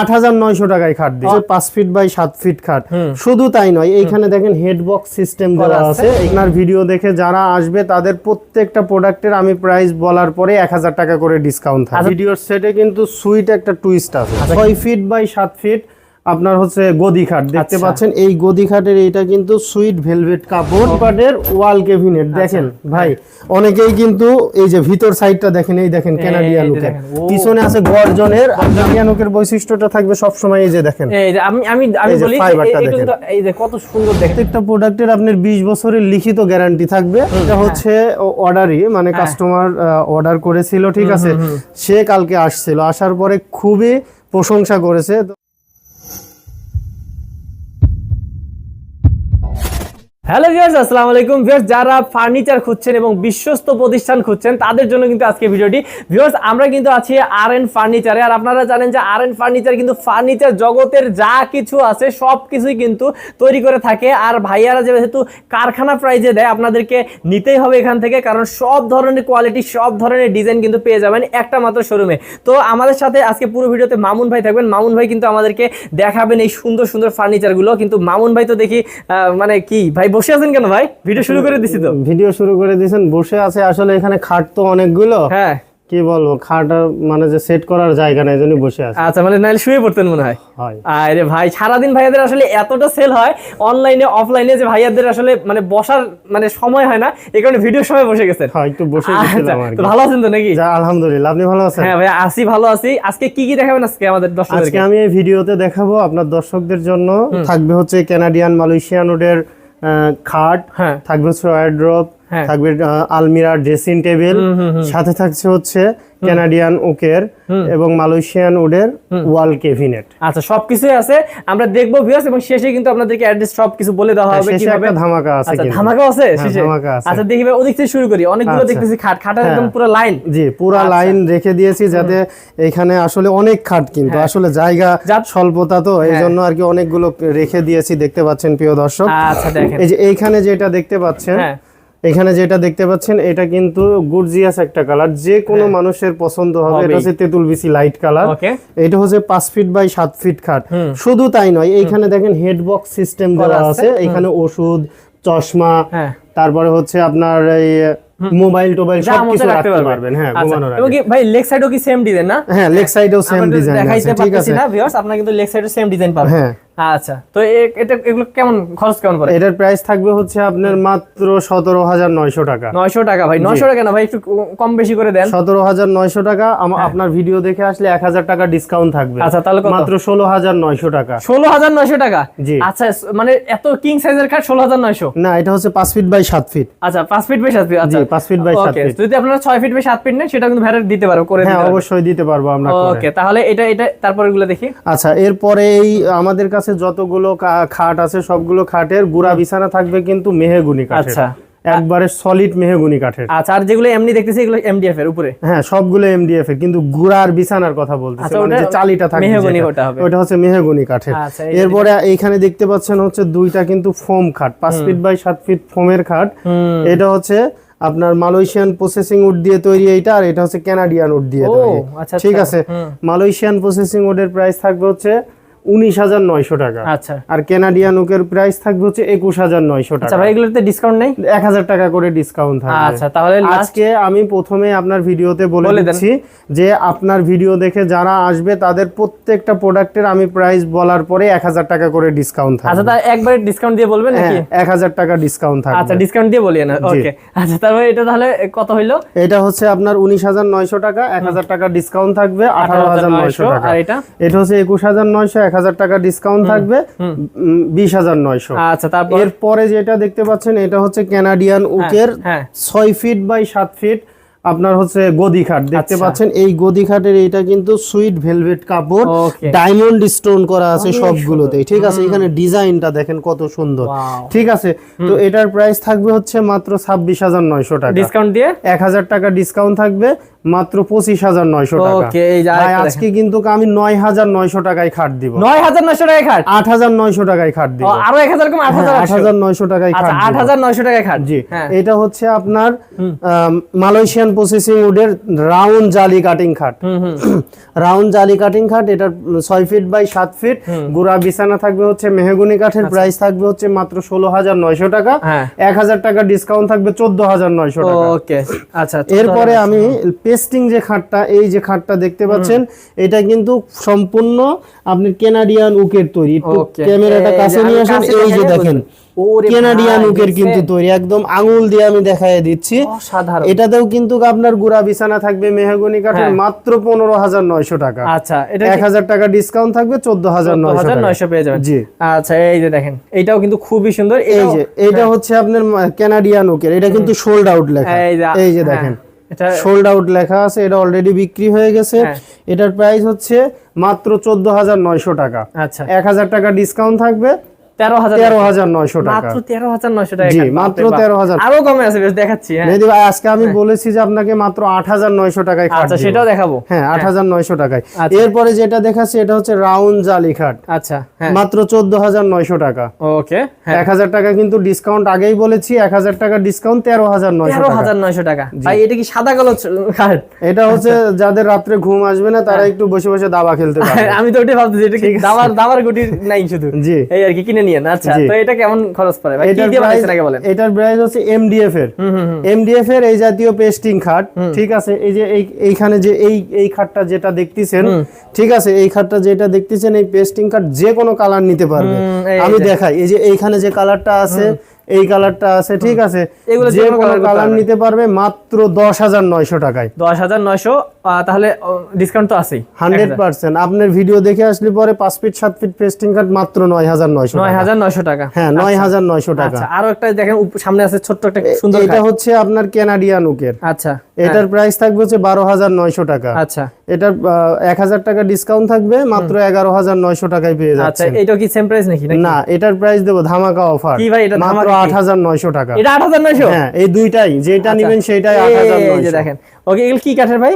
আট হাজার নয়শো টাকায় খাট দিচ্ছে পাঁচ ফিট বাই সাত ফিট খাট। শুধু তাই নয় এইখানে দেখেন হেডবক্স সিস্টেম দেওয়া আছে। আপনার ভিডিও দেখে যারা আসবে তাদের প্রত্যেকটা প্রোডাক্টের আমি প্রাইস বলার পরে এক হাজার টাকা করে ডিসকাউন্ট থাকে ভিডিওর সেটে কিন্তু সুইট একটা টুইস্ট আছে। ছয় ফিট বাই সাত ফিট আপনার হচ্ছে গদি খাট দেখতে পাচ্ছেন? এই গদি খাটের এইটা কিন্তু সুইট ভেলভেট কাপড়। কাঠের ওয়াল কেবিনেট দেখেন ভাই। অনেকেই কিন্তু এই যে ভিতর সাইডটা দেখেন এই দেখেন ক্যানাডিয়ান লুকের পিছনে আছে গর্জনের আর ক্যানাডিয়ান লুকের বৈশিষ্ট্যটা থাকবে সব সময় এই যে দেখেন। এই যে আমি আমি আমি বলি এই- দেখেন। যে কত সুন্দর দেখতে প্রত্যেকটা প্রোডাক্টের আপনার 20 বছরের লিখিত গ্যারান্টি থাকবে। এটা হচ্ছে অর্ডারই মানে হ্যাঁ। কাস্টমার অর্ডার করেছিল ঠিক আছে? সে কালকে আসছিল আসার পরে খুবই প্রশংসা করেছে। হ্যালো ভিউয়ার্স আসসালামু আলাইকুম। ভিউয়ার্স যারা ফার্নিচার খুঁজছেন এবং বিশ্বস্ত প্রতিষ্ঠান খুঁজছেন, তাদের জন্য কিন্তু আজকে ভিডিওটি। ভিউয়ার্স আমরা কিন্তু আছি আর এন ফার্নিচারে আর আপনারা জানেন যে আর এন ফার্নিচার কিন্তু ফার্নিচার জগতের যা কিছু আছে সব কিছুই কিন্তু তৈরি করে থাকে। আর ভাইয়ারা যেহেতু কারখানা প্রাইজে দেয়, আপনাদেরকে নিতেই হবে এখান থেকে, কারণ সব ধরনের কোয়ালিটি সব ধরনের ডিজাইন কিন্তু পেয়ে যাবেন একটা মাত্র শোরুমে তো আমাদের সাথে আজকে পুরো ভিডিওতে মামুন ভাই থাকবেন। মামুন ভাই কিন্তু আমাদেরকে দেখাবেন এই সুন্দর সুন্দর ফার্নিচারগুলো কিন্তু মামুন ভাই তো দেখি মানে কি, ভাই বসে আছেন কেন ভাই? ভিডিও শুরু করে দিছি তো। ভিডিও শুরু করে দিয়েছেন বসে আছে। আসলে এখানে খাট তো অনেকগুলো। হ্যাঁ। কি বলব খাট মানে যে সেট করার জায়গা নাই জন্য বসে আছে। আচ্ছা মানে নাইলে শুয়ে পড়তেন মনে হয়? আরে ভাই সারাদিন ভাইয়াদের আসলে এতটা সেল হয় অনলাইনে অফলাইনে যে ভাইয়াদের আসলে মানে বসার মানে সময় হয় না এই কারণে ভিডিওর সময় বসে গেছেন। হয় একটু বসে আচ্ছা গেছিলাম আর ভালো আছেন তো নাকি? আলহামদুলিল্লাহ আপনি ভালো আছেন? হ্যাঁ ভাই আসি ভালো আছি। আজকে কি কি দেখাবেন আজকে আমাদের আজকে আমি এই ভিডিওতে দেখাবো আপনার দর্শকদের জন্য থাকবে হচ্ছে ক্যানাডিয়ান মালয়েশিয়ান উডের খাট হ্যাঁ থাকবে সোয়ার হ্যাঁ। থাকবে আলমিরা ড্রেসিং টেবিল সাথে থাকছে হচ্ছে ক্যানাডিয়ান ওকের এবং মালয়েশিয়ান উডের ওয়াল কেবিনেট আচ্ছা সবকিছু আছে। আমরা দেখব ভিউয়ার্স এবং শেষে কিন্তু আপনাদেরকে অ্যাড্রেস সব কিছু বলে দেওয়া হবে কীভাবে। একটা ধামাকা আছে আচ্ছা। ধামাকাও আছে হ্যাঁ, শেষে? ধামাকা আছে। আচ্ছা দেখি ভাই ওদিক থেকে শুরু করি। অনেকগুলো আচ্ছা। দেখতেছি খাট খাটের হ্যাঁ। একদম পুরো লাইন জি পুরা আচ্ছা। লাইন রেখে দিয়েছি যাতে এখানে আসলে অনেক খাট কিন্তু। আসলে জায়গা স্বল্পতা তো এই হ্যাঁ। জন্য আর কি অনেকগুলো রেখে দিয়েছি দেখতে পাচ্ছেন প্রিয় দর্শক। আচ্ছা দেখেন। এই যে এইখানে যেটা দেখতে পাচ্ছেন হ্যাঁ। এখানে যেটা দেখতে পাচ্ছেন এটা কিন্তু গুরজিয়াস একটা কালার। যে কোনো মানুষের পছন্দ হবে এটা হচ্ছে তেঁতুল বিসি লাইট কালার এটা হচ্ছে পাঁচ ফিট বাই সাত ফিট খাট। শুধু তাই নয় এইখানে দেখেন হেড বক্স সিস্টেম দেওয়া আছে। এখানে ওষুধ চশমা হ্যাঁ। তারপরে হচ্ছে আপনার এই মোবাইল টোবাইল যা সব কিছু রাখতে পারবেন। হ্যাঁ আচ্ছা, ঘুমানোর এবং আগে। ভাই লেগ সাইডও কি সেম ডিজাইন না? হ্যাঁ লেগ সাইডেও সেম ডিজাইন দেখাইতে পারতেছি আছে। না ভিউয়ার্স আপনারা কিন্তু লেগ সাইডে সেম ডিজাইন পাবেন। হ্যাঁ। আচ্ছা তো এটা এগুলো কেমন খরচ কেমন পড়ে? এটার প্রাইস থাকবে হচ্ছে আপনার মাত্র সতেরো হাজার নয়শো টাকা। নয়শো টাকা ভাই নয়শো টাকা না ভাই একটু কম বেশি করে দেন। সতেরো হাজার নয়শো টাকা আপনার ভিডিও দেখে আসলে এক হাজার টাকা ডিসকাউন্ট থাকবে। হ্যাঁ। আচ্ছা, তাহলে কত? মাত্র ষোলো হাজার নয়শো টাকা। ষোলো হাজার নয়শো টাকা? জি। আচ্ছা মানে এত কিং সাইজের কাঠ ষোলো হাজার নয়শো? না এটা হচ্ছে পাঁচ ফিট বাই সাত ফিট আচ্ছা পাঁচ ফিট বাই সাত ফিট আচ্ছা। পাঁচ ফিট বাই সাত ফিট। যদি আপনারা ছয় ফিট বাই সাত ফিট নেন সেটা কিন্তু ভ্যারেট দিতে পারব করে হ্যাঁ অবশ্যই দিতে পারব আমরা ওকে তাহলে এটা এটা তারপর এগুলো দেখি। আচ্ছা এরপরে এই আমাদের কাছে যতগুলো খাট আছে সবগুলো খাটের গুড়া বিছানা থাকবে কিন্তু মেহেগুনি কাঠের। আচ্ছা। একবারে সলিড মেহেগুনি কাঠের। আচ্ছা আর যেগুলো এমনি দেখতেছি এগুলো এমডিএফ এর উপরে? হ্যাঁ সবগুলো এমডিএফ এর কিন্তু গুড়ার বিছানার কথা বলতেছি আচ্ছা, মানে যে চালিটা থাকবে মেহগনি ওটা হবে। ওটা হচ্ছে মেহগনি কাঠের। আচ্ছা, এরপরে এইখানে দেখতে পাচ্ছেন হচ্ছে দুইটা কিন্তু ফোম খাট পাঁচ ফিট বাই সাত ফিট ফোমের খাট। এটা হচ্ছে আপনার মালয়েশিয়ান প্রসেসিং উড দিয়ে তৈরি এইটা আর এটা হচ্ছে কানাডিয়ান উড দিয়ে ও, তৈরি। আচ্ছা, ঠিক আছে? মালয়েশিয়ান প্রসেসিং উডের প্রাইস থাকবে হচ্ছে উনিশ হাজার নয়শো টাকা। আচ্ছা। আর প্রাইস থাকবে হচ্ছে একুশ হাজার নয়শো আচ্ছা টাকা। ভাই এগুলোতে ডিসকাউন্ট নেই? এক হাজার টাকা করে ডিসকাউন্ট থাকবে। আচ্ছা তাহলে আজকে আমি প্রথমে আপনার ভিডিওতে বলে দিচ্ছি যে আপনার ভিডিও দেখে যারা আসবে তাদের প্রত্যেকটা প্রোডাক্টের আমি প্রাইস বলার পরে এক হাজার টাকা করে ডিসকাউন্ট আচ্ছা থাকবে একবারে ডিসকাউন্ট দিয়ে বলবেন নাকি? হ্যাঁ এক হাজার টাকা ডিসকাউন্ট আচ্ছা ডিসকাউন্ট দিয়ে বলি না। ওকে আচ্ছা তারপরে এটা তাহলে কত হইল? এটা হচ্ছে আপনার উনিশ হাজার নয়শো টাকা এক হাজার টাকা ডিসকাউন্ট থাকবে আঠারো হাজার নয়শো। টাকা। এটা? এটা হচ্ছে একুশ হাজার নয়শো এক হাজার টাকা ডিসকাউন্ট থাকবে বিশ হাজার নয়শো। আচ্ছা তারপর? এরপরে যেটা দেখতে পাচ্ছেন এটা হচ্ছে ক্যানাডিয়ান উকের হ্যাঁ। ছয় ফিট বাই সাত ফিট আপনার হচ্ছে গদি খাট। দেখতে আচ্ছা। পাচ্ছেন এই গদি খাটের এইটা কিন্তু সুইট ভেলভেট কাপড় ডায়মন্ড স্টোন করা আছে সবগুলোতেই। ঠিক আছে এখানে ডিজাইনটা দেখেন কত সুন্দর। ঠিক আছে তো এটার প্রাইস থাকবে হচ্ছে মাত্র ছাব্বিশ হাজার নয়শো টাকা। ডিসকাউন্ট দিয়ে? এক হাজার টাকা ডিসকাউন্ট থাকবে মাত্র পঁচিশ হাজার নয়শো টাকা। আজকে কিন্তু আমি নয় হাজার নয়শো টাকায় খাট দিব। নয় হাজার নয়শো টাকায় খাট? আট হাজার নয়শো টাকায় খাট দিব। আরও এক হাজার আট হাজার নয়শো টাকায় খাট আচ্ছা আট হাজার নয়শো টাকায় খাট? জি হ্যাঁ। এটা হচ্ছে আপনার মালয়েশিয়ান প্রসেসিং উডের রাউন্ড জালি কাটিং খাট। রাউন্ড জালি কাটিং খাট এটা ছয় ফিট বাই সাত ফিট গুড়া বিছানা থাকবে হচ্ছে মেহগুনি কাঠের প্রাইস থাকবে হচ্ছে মাত্র ষোলো হাজার নয়শো টাকা। আচ্ছা। হ্যাঁ। এক হাজার টাকা ডিসকাউন্ট থাকবে চোদ্দ হাজার নয়শো টাকা। ওকে আচ্ছা এরপরে আমি পেস্টিং যে খাটটা এই যে খাটটা দেখতে পাচ্ছেন এটা কিন্তু সম্পূর্ণ আপনি কেনাডিয়ান উকের তৈরি। ক্যামেরাটা কাছে নিয়ে আসেন এই যে দেখেন কেনাডিয়ান উকের কিন্তু তৈরি একদম আঙুল দিয়ে আমি দেখাই দিচ্ছি। এটাতেও কিন্তু আপনার গুড়া বিছানা থাকবে মেহগনি কাঠের হ্যাঁ। মাত্র পনেরো হাজার নয়শো টাকা। আচ্ছা এটা এক হাজার টাকা ডিসকাউন্ট থাকবে চোদ্দ হাজার নয়শো পেয়ে যাবেন। জি। আচ্ছা এই যে দেখেন এইটাও কিন্তু খুবই সুন্দর। এই যে এটা হচ্ছে আপনার কেনাডিয়ান উকের এটা কিন্তু সোল্ড আউট লেখা। এই যে যে হ্যাঁ, দেখেন এটা সোল্ড আউট লেখা আছে এটা অলরেডি বিক্রি হয়ে গেছে। হ্যাঁ। এটার প্রাইস হচ্ছে মাত্র চোদ্দ হাজার নয়শো টাকা। আচ্ছা। এক হাজার টাকা ডিসকাউন্ট থাকবে। তেরো হাজার তেরো হাজার নয়শো টাকা। মাত্র তেরো হাজার নয়শো টাকা জি, মাত্র বাপরে বাপ। 13,000 আরও কমে আছে বেশ দেখাচ্ছি হ্যাঁ। ভাই আজকে আমি বলেছি যে আপনাকে মাত্র আট হাজার নয়শো টাকায় আচ্ছা সেটাও দেখাবো। হ্যাঁ আট হাজার নয়শো টাকায়। এরপরে যেটা দেখাচ্ছি এটা হচ্ছে রাউন্ড জালি খাট। আচ্ছা হ্যাঁ। মাত্র চোদ্দ হাজার নয়শো টাকা। ওকে হ্যাঁ। এক হাজার টাকা কিন্তু ডিসকাউন্ট আগেই বলেছি এক হাজার টাকা ডিসকাউন্ট তেরো হাজার নয়শো তেরো টাকা হাজার নয়শো টাকা। ভাই এটা কি সাদা কালো খাট? এটা হচ্ছে যাদের রাত্রে ঘুম আসবে না তারা একটু বসে বসে দাবা খেলতে পারে আমি তো ওটাই ভাবতেছি এটা দাবার দাবার গুটির নাই শুধু। জি। এই আর কি কিনে নিয়েন। আচ্ছা তো এটা কেমন খরচ পড়ে? ভাই কি দিয়ে বানাইছেন আগে বলেন? এটার প্রাইস হচ্ছে এমডিএফ এর। এমডিএফ এর এই জাতীয় পেস্টিং খাট ঠিক আছে? এই যে এই এইখানে যে এই এই খাটটা যেটা দেখতেছেন ঠিক আছে? এই খাটটা যেটা দেখতেছেন এই পেস্টিং খাট যে কোনো কালার নিতে পারবে। আমি দেখাই এই যে এইখানে যে কালারটা আছে এই কালারটা আছে ঠিক আছে? এগুলো যে কোনো কালার নিতে পারবে মাত্র দশ হাজার নয়শো টাকায়। দশ হাজার নয়শো তাহলে ডিসকাউন্ট তো আছেই। Hundred percent. আপনার ভিডিও দেখে আসলে পরে পাঁচ ফিট সাত ফিট পেস্টিং খাট মাত্র নয় হাজার নয়শো নয় হাজার নয়শো টাকা। হ্যাঁ নয় হাজার নয়শো টাকা। আচ্ছা আরও একটা দেখেন সামনে আছে ছোট্ট একটা সুন্দর এটা হচ্ছে আপনার কেনাডিয়ান উকের। আচ্ছা এটার প্রাইস থাকবে হচ্ছে বারো হাজার নয়শো টাকা। আচ্ছা। এটার এক হাজার টাকা ডিসকাউন্ট থাকবে মাত্র এগারো হাজার নয়শো টাকায় পেয়ে আচ্ছা যাচ্ছে এটা কি সেম প্রাইস নাকি? না এটার প্রাইস দেবো ধামাকা অফার কি ভাই, এটা ধামাকা কি? আট হাজার নয়শো টাকা। এটা হ্যাঁ এই দুইটাই যেটা নিবেন সেটাই আট এই যে দেখেন। ওকে এগুলো কি কাঠের ভাই?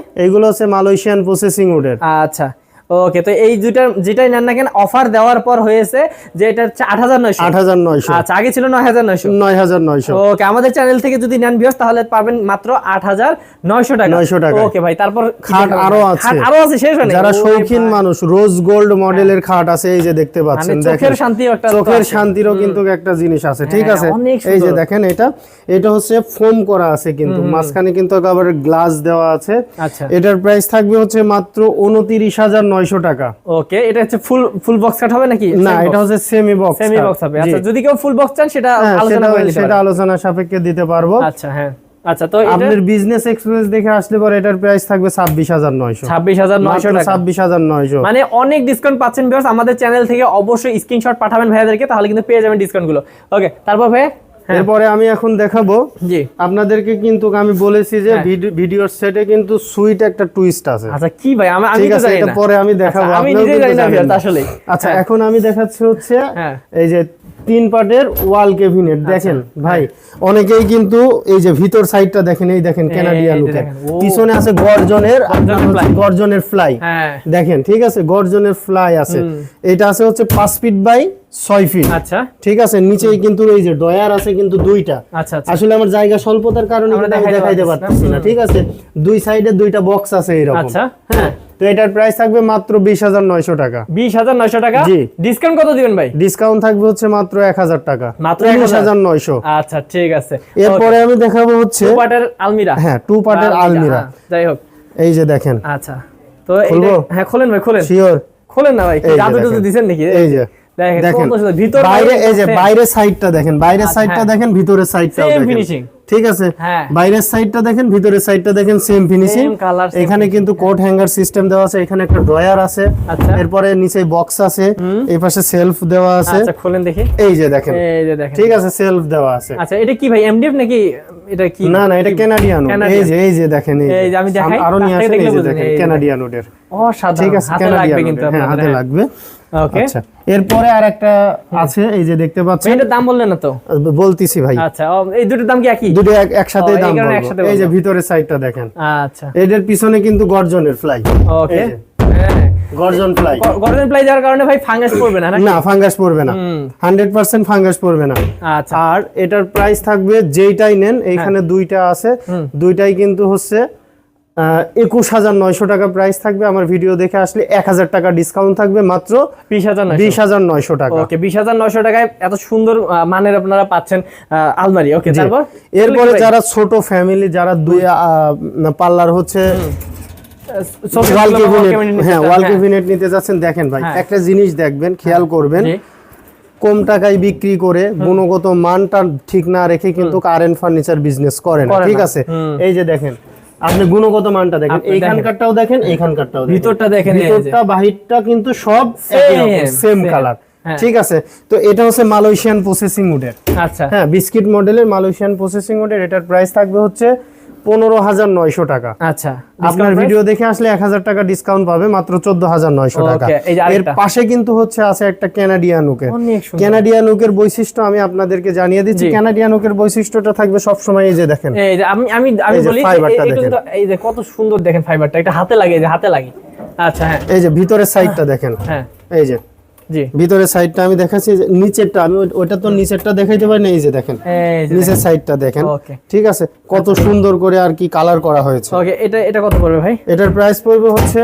হচ্ছে মালয়েশিয়ান প্রসেসিং উডের আচ্ছা। ওকে তো এই দুইটা যেটাই নেন না কেন অফার দেওয়ার পর হয়েছে যে এটা আট হাজার নয়শো। আট হাজার নয়শো। আচ্ছা আগে ছিল নয় হাজার নয়শো। নয় হাজার নয়শো। ওকে আমাদের চ্যানেল থেকে যদি নেন ভিউয়ার্স তাহলে পাবেন মাত্র আট হাজার নয়শো টাকা। 900 টাকা। ওকে ভাই তারপর খাট আরও আছে। আরও আছে শেষ হয় যারা শৌখিন মানুষ রোজ গোল্ড মডেলের খাট আছে এই যে দেখতে মানে পাচ্ছেন চোখের শান্তি একটা চোখের শান্তিরও কিন্তু একটা জিনিস আছে ঠিক হ্যাঁ, আছে এই যে দেখেন এটা এটা হচ্ছে ফোম করা আছে কিন্তু। মাঝখানে কিন্তু আবার গ্লাস দেওয়া আছে। আচ্ছা। এটার প্রাইস থাকবে হচ্ছে মাত্র উনত্রিশ হাজার নয়শো টাকা। ওকে এটা হচ্ছে ফুল ফুল বক্স কাট হবে নাকি? না এটা হচ্ছে সেমি বক্স সেমি বক্স হবে। আচ্ছা যদি কেউ ফুল বক্স চান সেটা আলোচনা হ্যাঁ, সেটা আলোচনা সাপেক্ষে দিতে পারব। আচ্ছা হ্যাঁ। আচ্ছা তো আপনার বিজনেস এক্সপিরিয়েন্স দেখে আসলে পরে এটার প্রাইস থাকবে ছাব্বিশ হাজার নয়শো। ছাব্বিশ হাজার নয়শো টাকা। ছাব্বিশ হাজার নয়শো। মানে অনেক ডিসকাউন্ট পাচ্ছেন ভিউয়ার্স আমাদের চ্যানেল থেকে অবশ্যই স্ক্রিনশট পাঠাবেন ভাইয়াদেরকে তাহলে কিন্তু পেয়ে যাবেন ডিসকাউন্টগুলো। ওকে তারপর ভাই এরপরে আমি এখন দেখাবো। জি। আপনাদেরকে কিন্তু আমি বলেছি যে ভিডিও- ভিডিওর সেটে কিন্তু সুইট একটা টুইস্ট আছে। আচ্ছা কি ভাই? আমি আমি তো জানি না। পরে আমি দেখাবো আচ্ছা, আমি আপনিও নিজেই কিন্তু জানি না। আসলে আচ্ছা এখন আমি দেখাচ্ছি হচ্ছে হ্যাঁ। এই যে তিন পার্টের ওয়াল কেবিনেট দেখেন ভাই অনেকেই কিন্তু এই যে ভিতর সাইডটা দেখেন এই দেখেন ক্যানাডিয়ান দেখেন, ও। পিছনে আছে গর্জনের গর্জনের ফ্লাই হ্যাঁ। দেখেন ঠিক আছে গর্জনের ফ্লাই আছে। এটা আছে হচ্ছে পাঁচ ফিট বাই ছয় ফিট আচ্ছা। ঠিক আছে? নিচেই কিন্তু এই যে ডয়ার আছে কিন্তু দুইটা। আচ্ছা আচ্ছা। আসলে আমার জায়গা স্বল্পতার কারণে আমি দেখাইতে দেখাইতে পারতেছি না। ঠিক আছে? দুই সাইডে দুইটা বক্স আছে এরকম। আচ্ছা। হ্যাঁ? তো এটার প্রাইস থাকবে মাত্র বিশ হাজার নয়শো টাকা। বিশ হাজার নয়শো টাকা? জি। ডিসকাউন্ট কত দিবেন ভাই? ডিসকাউন্ট থাকবে হচ্ছে মাত্র এক হাজার টাকা। মাত্র উনিশ 1000 হাজার নয়শো। আচ্ছা ঠিক আছে। এরপরে আমি দেখাবো হচ্ছে আলমিরা। হ্যাঁ টু পার্টের আলমিরা হ্যাঁ, যাই হোক। এই যে দেখেন। আচ্ছা। তো? হ্যাঁ খোলেন ভাই খোলেন। শিওর খোলেন না ভাই জাদু টাদু। দিছেন নাকি? এই যে। দেখেন বাইরে এই যে বাইরের সাইডটা দেখেন বাইরের সাইডটা। দেখেন ভিতরের সাইডটা দেখেন। ঠিক আছে। বাইরের সাইডটা দেখেন ভিতরের সাইডটা দেখেন same finishing Same colour, same এখানে কিন্তু কোট হ্যাঙ্গার সিস্টেম দেওয়া আছে এখানে একটা ড্রয়ার আছে। এরপরে নিচে বক্স আছে এই পাশে সেলফ দেওয়া আছে। আচ্ছা খোলেন দেখি। এই যে দেখেন। এই যে দেখেন। ঠিক আছে সেলফ দেওয়া আছে। আচ্ছা এটা কি ভাই এমডিএফ নাকি এটা কি? না না এটা এই যে এই যে দেখেন এই এই যে আমি দেখাই, আরও নিয়ে আসেন এই যে দেখেন এই যে। ক্যানাডিয়ান ঠিক আছে হাতে ক্যানাডিয়ান লাগবে কিন্তু হ্যাঁ হাতে। লাগবে। ওকে আচ্ছা। এরপরে আর একটা আছে এই যে দেখতে পাচ্ছেন। এটার দাম বললেন না তো? বলতিছি ভাই। আচ্ছা এই দুটোর দাম কি একই? দুটো একসাথে দাম এই যে। ভিতরের সাইডটা দেখেন। আচ্ছা। এদের পিছনে কিন্তু গর্জনের ফ্লাই ওকে গর্জন ফ্লাই গর্জন যাওয়ার কারণে ভাই ফাঙ্গাস পড়বে না না ফাঙ্গাস পড়বে না। হুম। হান্ড্রেড পার্সেন্ট ফাঙ্গাস পড়বে না। আচ্ছা। আর এটার প্রাইস থাকবে যেইটাই নেন এইখানে দুইটা আছে। দুইটাই কিন্তু হচ্ছে একুশ হাজার নয়শো টাকা প্রাইস থাকবে। আমার ভিডিও দেখে আসলে এক হাজার টাকা ডিসকাউন্ট থাকবে মাত্র বিশ হাজার বিশ হাজার নয়শো টাকা। ওকে বিশ হাজার নয়শো টাকায় এত সুন্দর মানের আপনারা পাচ্ছেন আলমারি। ওকে তারপর? এরপরে যারা ছোট ফ্যামিলি যারা দুই পার্লার হচ্ছে হ্যাঁ ওয়াল হ্যাঁ। ক্যাবিনেট নিতে যাচ্ছেন দেখেন ভাই হ্যাঁ। একটা জিনিস দেখবেন খেয়াল করবেন কম টাকায় বিক্রি করে গুণগত মানটা ঠিক না রেখে কিন্তু কারেন্ট ফার্নিচার বিজনেস করেন ঠিক আছে? এই যে দেখেন আপনি গুণগত মানটা দেখেন। এইখানকারটাও দেখেন এইখানকারটাও ভিতরটা দেখেন, ভিতরটা বাহিরটা কিন্তু সব সেম কালার হ্যাঁ। ঠিক আছে? তো এটা হচ্ছে মালয়েশিয়ান প্রসেসিং উডের আচ্ছা। হ্যাঁ বিস্কিট মডেলের মালয়েশিয়ান প্রসেসিং উডের এটার প্রাইস থাকবে হচ্ছে পনেরো হাজার নয়শো টাকা। আচ্ছা আপনার ভিডিও দেখে আসলে এক হাজার টাকা ডিসকাউন্ট পাবে মাত্র চোদ্দ হাজার নয়শো টাকা। এর পাশে কিন্তু হচ্ছে আছে একটা ক্যানাডিয়ান উকের। ক্যানাডিয়ান উকের বৈশিষ্ট্য আমি আপনাদেরকে জানিয়ে দিচ্ছি। ক্যানাডিয়ান উকের বৈশিষ্ট্যটা থাকবে সবসময় এই যে দেখেন। আমি আমি বলি। এই যে কত সুন্দর দেখেন ফাইবারটা এটা হাতে লাগে যে হাতে লাগে। আচ্ছা হ্যাঁ। এই যে ভিতরের সাইডটা দেখেন। হ্যাঁ। এই যে। জি। ভিতরের সাইডটা আমি দেখাচ্ছি নিচেরটা আমি ওটা তো নিচেরটা দেখাইতে পারি না এই যে দেখেন। নিচের সাইডটা দেখেন। ঠিক আছে? কত সুন্দর করে আর কি কালার করা হয়েছে। ওকে এটা এটা কত পড়বে ভাই? এটার প্রাইস পড়বে হচ্ছে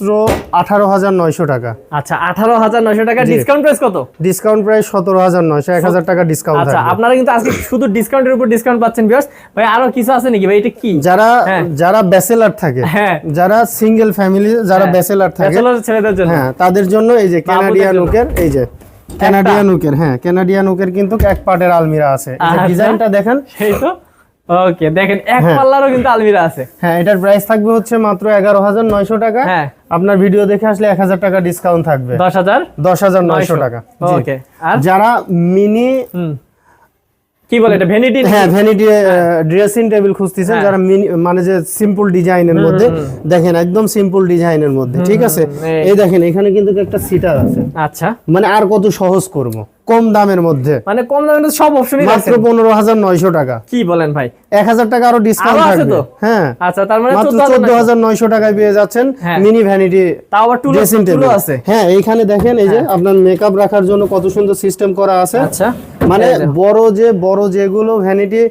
মাত্র আঠারো হাজার নয়শো টাকা। আচ্ছা আঠারো হাজার নয়শো টাকা ডিসকাউন্ট প্রাইস কত? ডিসকাউন্ট প্রাইস সতেরো হাজার নয়শো এক হাজার টাকা ডিসকাউন্ট আচ্ছা আপনারা কিন্তু আজকে শুধু ডিসকাউন্টের উপর ডিসকাউন্ট পাচ্ছেন বিয়ার্স ভাই আরও কিছু আছে নাকি? ভাই এটা কি? যারা হ্যাঁ। যারা ব্যাচেলার থাকে হ্যাঁ। যারা সিঙ্গেল ফ্যামিলি যারা। ব্যাচেলার থাকে ছেলেদের জন্য। হ্যাঁ তাদের জন্য এই যে ক্যানাডিয়ান। উকের এই যে ক্যানাডিয়ান উকের হ্যাঁ ক্যানাডিয়ান উকের কিন্তু এক পার্টের আলমিরা আছে। যে আচ্ছা। ডিজাইনটা দেখেন। সেই তো। ওকে দেখেন এক হ্যাঁ। পাল্লারও কিন্তু আলমিরা আছে। হ্যাঁ এটার প্রাইস থাকবে হচ্ছে মাত্র এগারো হাজার নয়শো টাকা। হ্যাঁ। আপনার ভিডিও দেখে আসলে এক হাজার টাকা ডিসকাউন্ট থাকবে। দশ হাজার দশ হাজার নয়শো টাকা। ওকে আর? যারা মিনি কি বলে এটা ভ্যানিটি হ্যাঁ ভ্যানিটি ড্রেসিং টেবিল খুঁজতেছেন হ্যাঁ। যারা মানে যে সিম্পল ডিজাইনের মধ্যে দেখেন একদম সিম্পল ডিজাইনের মধ্যে ঠিক আছে। এই। দেখেন এখানে কিন্তু একটা সিটার আছে। আচ্ছা। মানে আর কত সহজ করব। কম দামের মধ্যে। মানে কম দামের মধ্যে সব অপশনই মাত্র পনেরো হাজার নয়শো টাকা। কি বলেন ভাই? এক হাজার টাকা আরও ডিসকাউন্ট আছে থাকবে। তো? হ্যাঁ। আচ্ছা তার মানে মাত্র 14,000 চোদ্দ হাজার নয়শো টাকায় পেয়ে যাচ্ছেন হ্যাঁ। মিনি ভ্যানিটি তাও আবার টুল আছে। হ্যাঁ এইখানে দেখেন এই যে আপনার মেকআপ রাখার জন্য কত সুন্দর সিস্টেম করা আছে। আচ্ছা। মানে বড় যে বড় যেগুলো ভ্যানিটি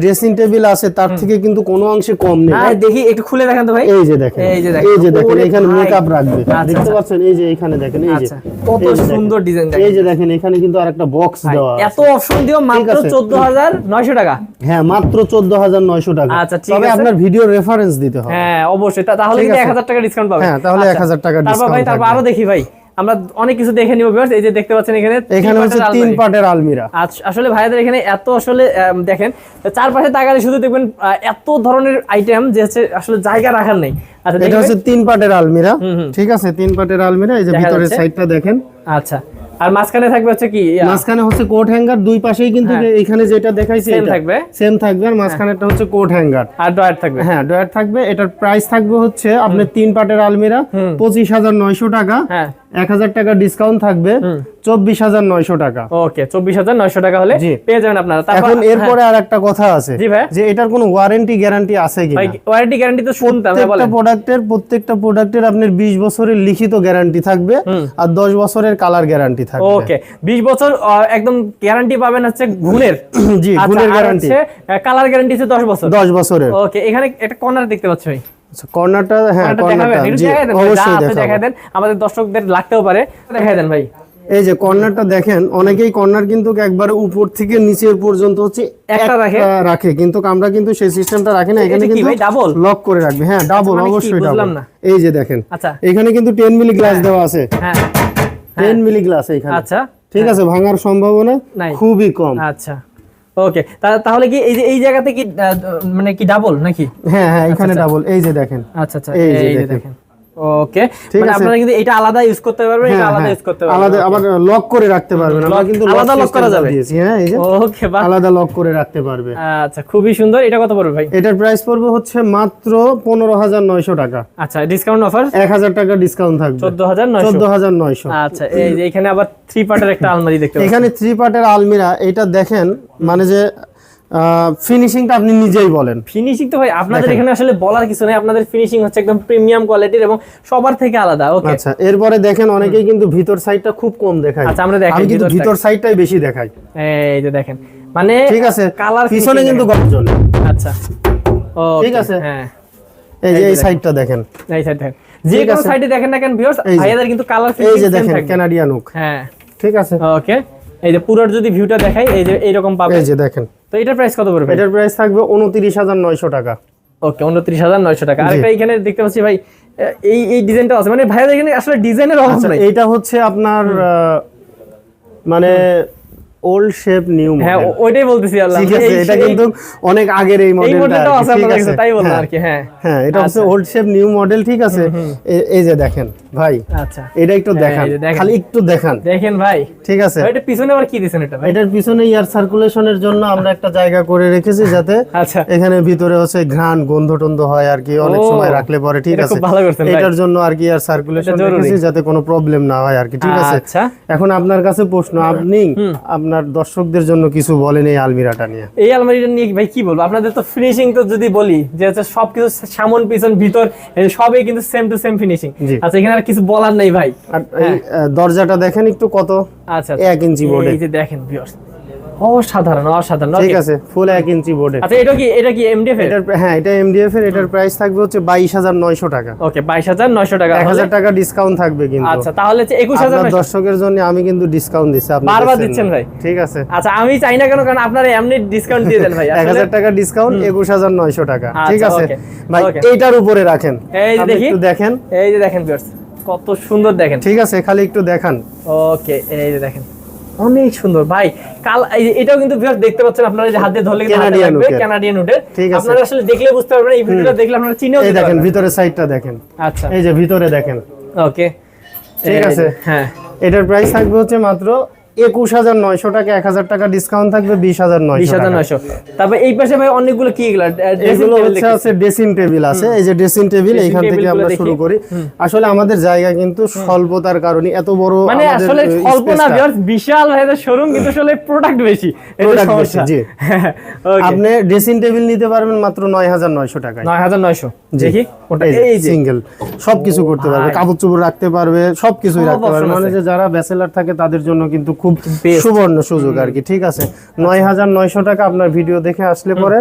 ড্রেসিং টেবিল আছে তার থেকে কিন্তু কোনো অংশে কম নেই। হ্যাঁ দেখি একটু খুলে দেখান তো ভাই। এই যে দেখেন। এই যে দেখেন। এই যে দেখেন এখানে মেকআপ রাখবে। আচ্ছা, দেখতে আচ্ছা। পাচ্ছেন? এই যে এখানে দেখেন এই যে। আচ্ছা কত দেখেন। সুন্দর ডিজাইন এই যে দেখেন এখানে কিন্তু আরেকটা বক্স দেওয়া এত অপশন দিও মাত্র আছে। চোদ্দ হাজার নয়শো টাকা। হ্যাঁ মাত্র চোদ্দ হাজার নয়শো টাকা। আচ্ছা, ঠিক আছে। তবে আপনার ভিডিও রেফারেন্স দিতে হবে। হ্যাঁ অবশ্যই। তাহলে কিন্তু আছে। এক হাজার টাকা ডিসকাউন্ট পাবে হ্যাঁ, তাহলে আচ্ছা, 1000 টাকা ডিসকাউন্ট তারপর ভাই তারপর আরও দেখি ভাই। আমরা অনেক কিছু দেখে নিব এই যে দেখতে পাচ্ছেন এখানে এখানে হচ্ছে তিন। পাটের আলমিরা। আসলে ভাইয়াদের এখানে এত আসলে দেখেন চারপাশে তাকালে শুধু দেখবেন এত ধরনের আইটেম যে হচ্ছে আসলে জায়গা রাখার নেই। আচ্ছা এটা হচ্ছে তিন পাটের আলমিরা। ঠিক আছে তিন পাটের আলমিরা এই যে ভিতরের সাইডটা দেখেন। আচ্ছা আর মাঝখানে থাকবে হচ্ছে কি মাঝখানে হচ্ছে কোট হ্যাঙ্গার দুই পাশেই কিন্তু হ্যাঁ। এখানে যেটা দেখাইছি এটা। থাকবে। সেম থাকবে আর মাঝখানেটা হচ্ছে কোট হ্যাঙ্গার। আর ডয়ার থাকবে। হ্যাঁ ডয়ার থাকবে। এটার প্রাইস থাকবে হচ্ছে আপনার তিন পাটের আলমিরা। পঁচিশ হাজার নয়শো টাকা। হ্যাঁ। এক হাজার টাকা ডিসকাউন্ট থাকবে চব্বিশ হাজার নয়শো টাকা। ওকে চব্বিশ হাজার নয়শো টাকা হলে পেয়ে যাবেন আপনারা। এখন এরপরে আর একটা কথা আছে যে এটার কোনো ওয়ারেন্টি গ্যারান্টি আছে ভাই ওয়ারেন্টি গ্যারান্টি তো শুনতাম হ্যাঁ, প্রত্যেকটা প্রোডাক্টের প্রত্যেকটা প্রোডাক্টের আপনার বিশ বছরের লিখিত গ্যারান্টি থাকবে আর দশ বছরের কালার গ্যারান্টি থাকবে। ওকে বিশ বছর একদম গ্যারান্টি পাবেন হচ্ছে গুণের জি গুণের গ্যারান্টি কালার গ্যারান্টি হচ্ছে দশ বছর। দশ বছরের। ওকে এখানে একটা কর্নার দেখতে পাচ্ছি ভাই। কর্নারটা হ্যাঁ কর্নারটা অবশ্যই দেন। আমাদের দর্শকদের লাগতেও পারে দেন ভাই। এই যে কর্নারটা দেখেন অনেকেই কর্নার কিন্তু একবারে উপর থেকে নিচের পর্যন্ত হচ্ছে একটা রাখে? রাখে কিন্তু আমরা কিন্তু সেই সিস্টেমটা রাখি না এখানে কিন্তু লক করে রাখবে। হ্যাঁ ডাবল মানে অবশ্যই ডাবল এই যে দেখেন আচ্ছা। এখানে কিন্তু 10 মিলি গ্লাস দেওয়া আছে। হ্যাঁ 10 মিলি গ্লাস এখানে আচ্ছা ঠিক আছে ভাঙার সম্ভাবনা খুবই কম। আচ্ছা। ওকে তাহলে কি এই যে এই জায়গাতে কি মানে কি ডাবল নাকি? হ্যাঁ হ্যাঁ এখানে ডাবল এই যে দেখেন। আচ্ছা আচ্ছা এই যে দেখেন। ওকে ঠিক মানে আছে। আপনারা কিন্তু এটা আলাদা ইউজ করতে পারবেন এটা হ্যাঁ, আলাদা হ্যাঁ। ইউজ করতে পারবেন। আলাদা আবার লক করে রাখতে পারবেন। আমরা কিন্তু আলাদা system করা যাবে? হ্যাঁ এই যে ওকে বাহ। আলাদা লক করে রাখতে পারবে। আচ্ছা খুবই সুন্দর। এটা কত পড়বে ভাই? এটার প্রাইস পড়বে হচ্ছে মাত্র পনেরো হাজার নয়শো টাকা। আচ্ছা ডিসকাউন্ট অফার এক হাজার টাকা ডিসকাউন্ট থাকবে। চোদ্দ হাজার নয়শো। চোদ্দ হাজার নয়শো। আচ্ছা এই যে এখানে আবার থ্রি পার্টের একটা আলমারি দেখতে পাচ্ছি। এখানে থ্রি পার্টের আলমিরা এটা দেখেন মানে যে ফিনিশিংটা আপনি নিজেই বলেন। ফিনিশিং তো ভাই আপনাদের এখানে আসলে বলার কিছু নেই। আপনাদের ফিনিশিং হচ্ছে একদম প্রিমিয়াম কোয়ালিটির এবং সবার থেকে আলাদা। ওকে আচ্ছা এরপরে দেখেন অনেকেই কিন্তু ভিতর সাইডটা খুব কম দেখায়। আচ্ছা, আমরা দেখাই কিন্তু ভিতর সাইডটাই বেশি দেখাই। এই যে দেখেন মানে ঠিক আছে কালার পিছনে কিন্তু গর্জন। আচ্ছা। ও ঠিক আছে। হ্যাঁ। এই যে এই সাইডটা দেখেন। এই সাইড দেখেন। যে কোনো সাইডে দেখেন না কেন ভিউয়ার্স ভাইয়াদের কিন্তু কালার এই যে দেখেন হুক হ্যাঁ। ঠিক আছে। ওকে এই যে পুরোর যদি ভিউটা দেখাই এই যে এইরকম পাবে এই যে দেখেন। তো এটার প্রাইস কত পড়বে? এটার প্রাইস থাকবে উনত্রিশ হাজার নয়শো টাকা। ওকে উনত্রিশ হাজার নয়শো টাকা। আর এখানে দেখতে পাচ্ছি ভাই এই এই ডিজাইনটা আছে। মানে ভাইয়াদের এখানে আসলে ডিজাইনের অভাব আচ্ছা নাই। এটা হচ্ছে আপনার মানে ওল্ড শেপ নিউ হ্যাঁ ওইটাই বলতেছি আল্লাহ। ঠিক আছে এটা কিন্তু অনেক আগের এই এই মডেলটা মডেলটাও আছে ঠিক আছে কাছে তাই বললাম হ্যাঁ। আর কি হ্যাঁ। হ্যাঁ এটা হচ্ছে ওল্ড শেপ নিউ মডেল ঠিক আছে? এই যে দেখেন ভাই আচ্ছা। এটা একটু দেখান। খালি একটু দেখান। দেখেন ভাই। ঠিক আছে? এটা পিছনে আবার কি দিছেন এটা এটার পিছনে এয়ার সার্কুলেশনের জন্য আমরা একটা জায়গা করে রেখেছি যাতে আচ্ছা। এখানে ভিতরে হচ্ছে ঘ্রাণ গন্ধ টন্ধ হয় আর কি অনেক সময় রাখলে পরে ঠিক আছে। এটার জন্য আর কি এয়ার সার্কুলেশন রেখেছি যাতে কোনো প্রবলেম না হয় আর কি ঠিক আছে? আচ্ছা। এখন আপনার কাছে প্রশ্ন আপনি আপনার দর্শকদের জন্য কিছু বলেন এই আলমিরাটা নিয়ে। এই আলমারিটা নিয়ে ভাই কি বলব? আপনাদের তো ফিনিশিং তো যদি বলি যে হচ্ছে সবকিছু সামন পিছন ভিতর সবই কিন্তু সেম টু সেম ফিনিশিং আচ্ছা এখানে আর কিছু বলার নাই ভাই। আর দরজাটা দেখেন একটু কত? আচ্ছা এক ইঞ্চি বোর্ডে এই যে দেখেন ভিউয়ার্স অসাধারণ অসাধারণ। ঠিক আছে ফুল এক ইঞ্চি বোর্ডে আচ্ছা এটা কি এটা কি এমডিএফ এর? হ্যাঁ এটা এমডিএফ এর এটার প্রাইস থাকবে হচ্ছে বাইশ হাজার নয়শো টাকা। ওকে বাইশ হাজার নয়শো টাকা। এক হলে- হাজার টাকা ডিসকাউন্ট থাকবে কিন্তু। আচ্ছা তাহলে হচ্ছে একুশ হাজার আপনার দর্শকের জন্য আমি কিন্তু ডিসকাউন্ট দিচ্ছি আপনি বারবার দিচ্ছেন ভাই। ঠিক আছে। আচ্ছা আমি চাই না কেন কারণ আপনারা এমনি ডিসকাউন্ট দিয়ে দেন ভাই। এক আসলে হাজার টাকা ডিসকাউন্ট একুশ হাজার নয়শো টাকা। ঠিক আচ্ছা, আছে ভাই। এইটার উপরে রাখেন। এই যে দেখি। একটু দেখেন। এই যে দেখেন ভিউয়ার্স কত সুন্দর দেখেন। ঠিক আছে খালি একটু দেখান। ওকে এই যে দেখেন। অনেক সুন্দর। ভাই কাল এটাও কিন্তু দেখতে পাচ্ছেন আপনারা যে হাত দিয়ে ধরলে। কানাডিয়ান উডের ঠিক আছে। আপনারা আসলে দেখলে বুঝতে পারবেন এই ভিডিওটা দেখলে আপনারা চিনেও এই দেখেন ভিতরের ভিতরে সাইডটা দেখেন। আচ্ছা। এই যে ভিতরে দেখেন। ওকে ঠিক আছে। হ্যাঁ। এটার প্রাইস থাকবে হচ্ছে মাত্র একুশ হাজার নয়শো টাকা এক হাজার টাকা ডিসকাউন্ট থাকবে বিশ হাজার বিশ হাজার নয়শো। তারপর এই পাশে ভাই অনেকগুলো কি এগুলো? হচ্ছে আছে ড্রেসিং টেবিল আছে। এই যে ড্রেসিং টেবিল থেকে আমরা শুরু করি। আসলে আমাদের জায়গা কিন্তু স্বল্পতার কারণে এত বড় মানে আসলে অল্প না বিশাল ভাইদের শোরুম কিন্তু আসলে প্রোডাক্ট বেশি। জি। আপনি ড্রেসিং টেবিল নিতে পারবেন মাত্র নয় হাজার নয়শো টাকায়। নয় হাজার নয়শো। দেখি ওটা এই সিঙ্গেল সবকিছু করতে পারবে কাপড় চোপড় রাখতে পারবে সবকিছুই সব রাখতে পারবে। মানে যে যারা ব্যাচেলার থাকে তাদের জন্য কিন্তু খুব. সুবর্ণ সুযোগ আর কি ঠিক আছে। নয় হাজার নয়শো টাকা আপনার ভিডিও দেখে আসলে পরে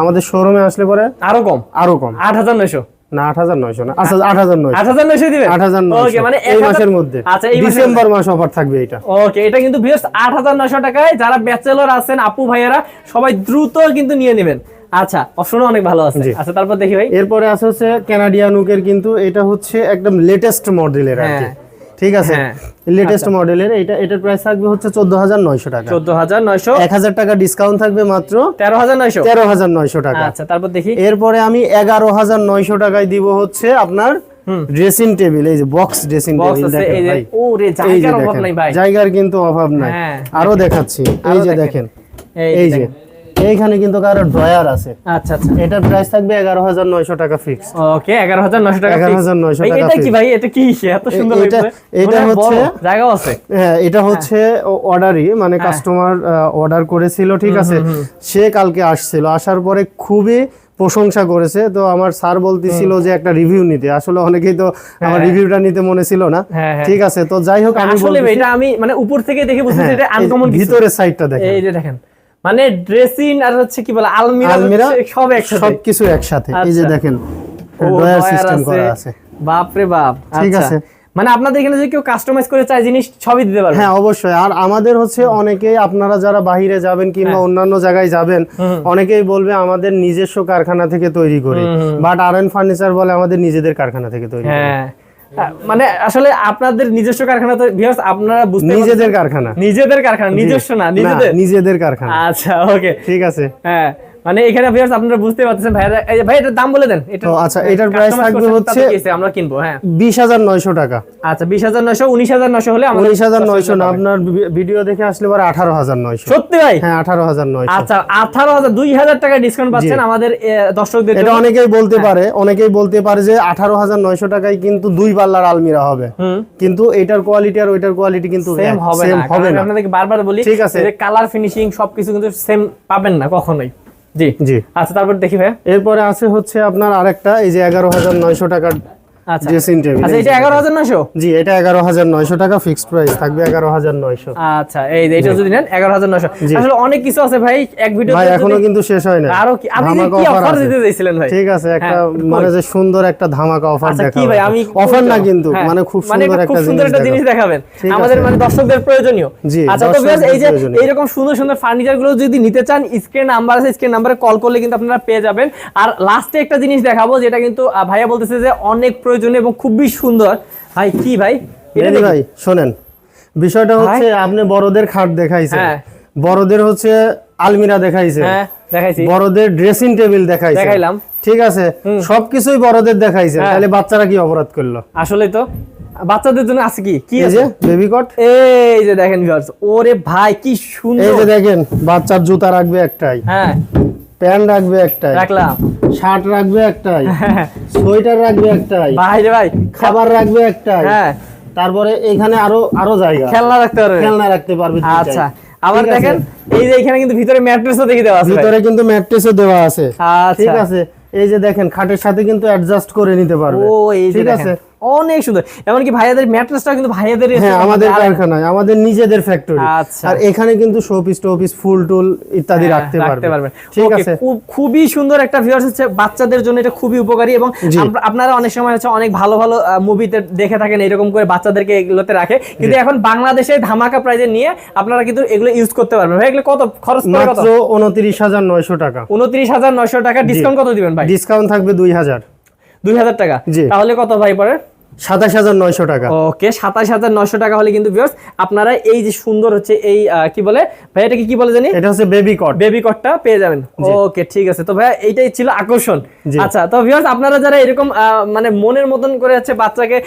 আমাদের শোরুমে আসলে পরে আরও কম? আরও কম। আট হাজার নয়শো? না আট হাজার নয়শো না। আচ্ছা আট হাজার নয়শো। আট হাজার নয়শো দিবেন? আট হাজার নয়শো। মানে এই মাসের মধ্যে। আচ্ছা এই ডিসেম্বর মাস অফার থাকবে এটা। ওকে এটা কিন্তু আট হাজার নয়শো টাকায় যারা ব্যাচেলর আছেন আপু ভাইয়ারা সবাই দ্রুত কিন্তু নিয়ে নেবেন। আচ্ছা অপশনও অনেক ভালো আছে। আচ্ছা তারপর দেখি ভাই। এরপরে আছে হচ্ছে ক্যানাডিয়ান উকের কিন্তু এটা হচ্ছে একদম লেটেস্ট মডেলের আর কি। হ্যাঁ। ঠিক আছে। লেটেস্ট মডেলের এটা এটার প্রাইস থাকবে হচ্ছে চোদ্দ হাজার নয়শো টাকা। চোদ্দ হাজার নয়শো। এক হাজার টাকা ডিসকাউন্ট থাকবে মাত্র তেরো হাজার নয়শো। তেরো হাজার নয়শো টাকা। আচ্ছা তারপর দেখি। এরপরে আমি এগারো হাজার নয়শো টাকায় দিব হচ্ছে আপনার ড্রেসিং টেবিল এই যে বক্স ড্রেসিং টেবিল দেখেন ভাই। ও রে জায়গার অভাব নাই ভাই। জায়গার কিন্তু অভাব নাই। হ্যাঁ, আরও দেখাচ্ছি। এই যে। দেখেন। এই যে এইখানে কিন্তু কারও ড্রয়ার আছে। আচ্ছা আচ্ছা। এটার প্রাইস থাকবে এগারো হাজার নয়শো টাকা ফিক্স ওকে এগারো হাজার নয়শো টাকা 11,900 টাকা এটা কি ভাই? এটা কি এত সুন্দর এটা- এটা হচ্ছে- বড়, জায়গাও আছে। হ্যাঁ এটা হচ্ছে অর্ডারই মানে হ্যাঁ। কাস্টমার অর্ডার করেছিল ঠিক আছে? সে কালকে আসছিল আসার পরে খুবই প্রশংসা করেছে। তো আমার স্যার বলতেছিল যে একটা রিভিউ নিতে। আসলে অনেকেই তো আমার রিভিউটা নিতে মনে ছিল না। হ্যাঁ, হ্যাঁ। ঠিক আছে তো যাই হোক আমি আসলে এটা আমি মানে উপর থেকে দেখে বুঝতেছি হ্যাঁ, এটা আনকমন ভিতরের সাইডটা দেখেন। এই যে দেখেন। মানে ড্রেসিং আর হচ্ছে কি বলে আলমিরা সব একসাথে। সবকিছু একসাথে। এই যে আচ্ছা। দেখেন ড্রয়ার সিস্টেম করা আছে। বাপ রে বাপ। ঠিক আচ্ছা। আছে। মানে আপনাদের এখানে যদি কেউ কাস্টমাইজ করে চায় জিনিস সবই দিতে পারবে? হ্যাঁ অবশ্যই। আর আমাদের হচ্ছে অনেকেই আপনারা যারা বাহিরে যাবেন কিংবা হ্যাঁ। অন্যান্য জায়গায় যাবেন অনেকেই বলবে আমাদের নিজস্ব কারখানা থেকে তৈরি করি। বাট আর ফার্নিচার বলে আমাদের নিজেদের কারখানা থেকে তৈরি হ্যাঁ। মানে আসলে আপনাদের নিজস্ব কারখানা তো ভিউয়ার্স আপনারা বুঝতে নিজেদের কারখানা। নিজেদের কারখানা নিজস্ব না না, নিজেদের? নিজেদের কারখানা। আচ্ছা ওকে ঠিক আছে। হ্যাঁ। মানে এখানে ভিউয়ার্স আপনারা বুঝতে পারতেছেন ভাই এই ভাই এটার দাম বলে দেন এটা আচ্ছা, এটার price customize থাকবে হচ্ছে-? আমরা কিনবো হ্যাঁ। বিশ হাজার নয়শো টাকা। আচ্ছা বিশ হাজার নয়শো উনিশ হাজার নয়শো হলে আমাদের উনিশ হাজার নয়শো না আপনার ভিডিও দেখে আসলে পরে আঠারো হাজার নয়শো। সত্যি ভাই? হ্যাঁ আঠারো হাজার নয়শো। আচ্ছা আঠারো হাজার দুই হাজার টাকা ডিসকাউন্ট পাচ্ছেন আমাদের দর্শকদের এটা অনেকেই বলতে হ্যাঁ। পারে অনেকেই বলতে পারে যে আঠারো হাজার নয়শো টাকায় কিন্তু দুই পাল্লার আলমিরা হবে। কিন্তু এটার কোয়ালিটি আর ওইটার কোয়ালিটি কিন্তু সেম হবে না আপনাদেরকে বারবার বলি ঠিক আছে। কালার ফিনিশিং সবকিছু কিন্তু সেম পাবেন না কখনোই। জি। জি। আচ্ছা তারপর দেখি ভাই এরপরে আছে হচ্ছে আপনার আরেকটা এই যে এগারো হাজার নয়শো টাকার আচ্ছা। আচ্ছা এটা এগারো হাজার নয়শো? জি এটা এগারো হাজার নয়শো টাকা ফিক্সড প্রাইস থাকবে এগারো হাজার নয়শো। আচ্ছা এই এটা যদি নেন এগারো হাজার নয়শো। জি। আসলে অনেক কিছু আছে ভাই এক ভিডিও ভাই এখনও কিন্তু শেষ হয় না আরও কি আপনি কি অফার দিতে চাইছিলেন ভাই? ঠিক আছে একটা হ্যাঁ, মানে যে সুন্দর একটা ধামাকা অফার কি ভাই আমি অফার না কিন্তু খুব মানে সুন্দর একটা সুন্দর একটা জিনিস দেখাবেন। আমাদের মানে দর্শকদের প্রয়োজনীয়। আচ্ছা তো দর্শকদের এই যে এইরকম সুন্দর সুন্দর ফার্নিচারগুলো যদি নিতে চান স্ক্রিন নাম্বার আছে স্ক্রিন নাম্বারে কল করলে কিন্তু আপনারা পেয়ে যাবেন। আর লাস্টে একটা জিনিস দেখাবো যেটা কিন্তু ভাইয়া বলতেছে যে অনেক প্রয়োজনীয় এবং খুবই সুন্দর। ভাই কি ভাই? এটা ভাই শোনেন। বিষয়টা হচ্ছে আপনি বড়দের খাট দেখাইছেন। হ্যাঁ। বড়দের হচ্ছে আলমিরা দেখাইছে হ্যাঁ দেখাইছি। বড়দের ড্রেসিং টেবিল দেখাইছে দেখাইলাম। ঠিক আছে? সবকিছুই বড়দের দেখাইছে হ্যাঁ। তাহলে বাচ্চারা কি অপরাধ করল? আসলেই তো বাচ্চাদের জন্য আছে কি? কি আছে? বেবি কট এই যে দেখেন viewers, ওরে ভাই কি সুন্দর। এই যে দেখেন বাচ্চার জুতা রাখবে একটাই। হ্যাঁ। প্যান্ট রাখবে একটাই। রাখলাম। শার্ট রাখবে একটাই। সোয়েটার রাখবে একটাই ভাই রে ভাই খাবার রাখবে একটাই হ্যাঁ। তারপরে এখানে আরও আরও জায়গা। খেলনা রাখতে পারবে। খেলনা রাখতে পারবে আচ্ছা আবার দেখেন এই যে এখানে কিন্তু ভিতরে ম্যাট্রেসও দেখে দেওয়া আছে ভিতরে কিন্তু ম্যাট্রেসও দেওয়া আছে। আচ্ছা। ঠিক আছে? এই যে দেখেন খাটের সাথে কিন্তু অ্যাডজাস্ট করে নিতে পারবে। ও এই ঠিক আছে? অনেক সুন্দর। এমনকি ভাইয়াদের ম্যাট্রেসটা কিন্তু ভাইয়াদের হ্যাঁ আমাদের কারখানায় আমাদের নিজেদের ফ্যাক্টরি আচ্ছা। আর এখানে কিন্তু শোপিস টোপিস ফুল টুল ইত্যাদি হ্যাঁ, রাখতে পারবে। পারবেন। ঠিক আছে? খুব খুবই সুন্দর একটা ভিউয়ার্স হচ্ছে বাচ্চাদের জন্য এটা খুবই উপকারী এবং আপনারা অনেক সময় হচ্ছে অনেক ভালো ভালো মুভিতে দেখে থাকেন এরকম করে বাচ্চাদেরকে এগুলোতে রাখে। কিন্তু এখন বাংলাদেশে ধামাকা প্রাইজে নিয়ে আপনারা কিন্তু এগুলো ইউজ করতে পারবেন। ভাই এগুলো কত? খরচ পড়ে কত? মাত্র উনত্রিশ হাজার নয়শো টাকা। উনত্রিশ হাজার নয়শো টাকা ডিসকাউন্ট কত দিবেন ভাই? ডিসকাউন্ট থাকবে দুই হাজার। দুই হাজার টাকা। তাহলে কত ভাই পরে সাতাশ হাজার নয়শো টাকা। ওকে সাতাশ হাজার নয়শো টাকা হলে কিন্তু ভিউয়ার্স আপনারা এই যে সুন্দর হচ্ছে এই কি বলে? ভাই এটাকে কি বলে জানি? এটা হচ্ছে বেবি কট বেবি কটটা পেয়ে যাবেন। ওকে ঠিক আছে। তো ভাইয়া এইটাই ছিল আকর্ষণ। আচ্ছা তো ভিউয়ার্স আপনারা যারা এরকম মানে মনের মতন করে হচ্ছে বাচ্চাকে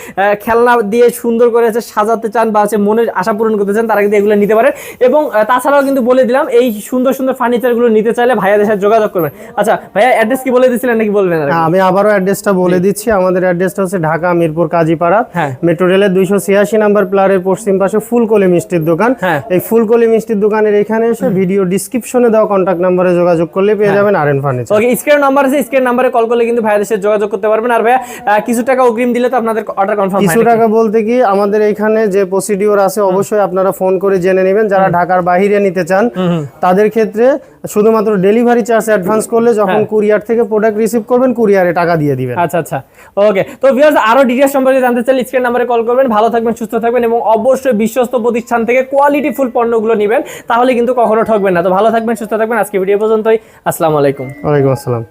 খেলনা দিয়ে সুন্দর করে হচ্ছে সাজাতে চান বা হচ্ছে মনের আশা পূরণ করতে চান তারা কিন্তু এগুলো নিতে পারেন। এবং তাছাড়াও কিন্তু বলে দিলাম এই সুন্দর সুন্দর ফার্নিচারগুলো নিতে চাইলে ভাইয়াদের সাথে যোগাযোগ করবেন। আচ্ছা ভাইয়া অ্যাড্রেস কি বলে দিয়েছিলেন নাকি বলবেন আমি আবারও অ্যাড্রেসটা বলে দিচ্ছি। আমাদের অ্যাড্রেসটা হচ্ছে ঢাকা মিরপুর কাজীপাড়া হ্যাঁ। মেট্রো রেলের দুইশো ছিয়াশি নাম্বার প্লারের পশ্চিম পাশে ফুলকলি মিষ্টির দোকান। হ্যাঁ। এই ফুলকলি মিষ্টির দোকানের এখানে এসে ভিডিও ডিসক্রিপশনে দেওয়া কন্ট্যাক্ট নাম্বারে যোগাযোগ করলে হ্যাঁ। পেয়ে যাবেন R N furniture okay screen number আছে স্ক্রিন নাম্বারে কল করলে কিন্তু ভাইয়াদের সাথে যোগাযোগ করতে পারবেন। আর ভাইয়া কিছু টাকা অগ্রিম দিলে তো আপনাদের অর্ডার কনফার্ম কিছু টাকা বলতে কি আমাদের এখানে যে প্রসিডিওর আছে অবশ্যই আপনারা ফোন করে জেনে নেবেন। যারা ঢাকার বাইরে নিতে চান তাদের ক্ষেত্রে শুধুমাত্র ডেলিভারি চার্জ অ্যাডভান্স করলে যখন কুরিয়ার থেকে প্রোডাক্ট রিসিভ করবেন কুরিয়ারে টাকা দিয়ে দিবেন। আচ্ছা আচ্ছা। ওকে তো ভিউয়ার্স আরও ডিটেইলস সম্পর্কে জানতে চাইলে স্ক্রিন নম্বরে কল করবেন। ভালো থাকবেন সুস্থ থাকবেন এবং অবশ্যই বিশ্বস্ত প্রতিষ্ঠান থেকে কোয়ালিটি ফুল পণ্যগুলো নেবেন। তাহলে কিন্তু কখনো ঠকবেন না। তো ভালো থাকবেন সুস্থ থাকবেন। আজকে ভিডিও পর্যন্তই। আসসালামু আলাইকুম। ওয়ালাইকুম আসসালাম।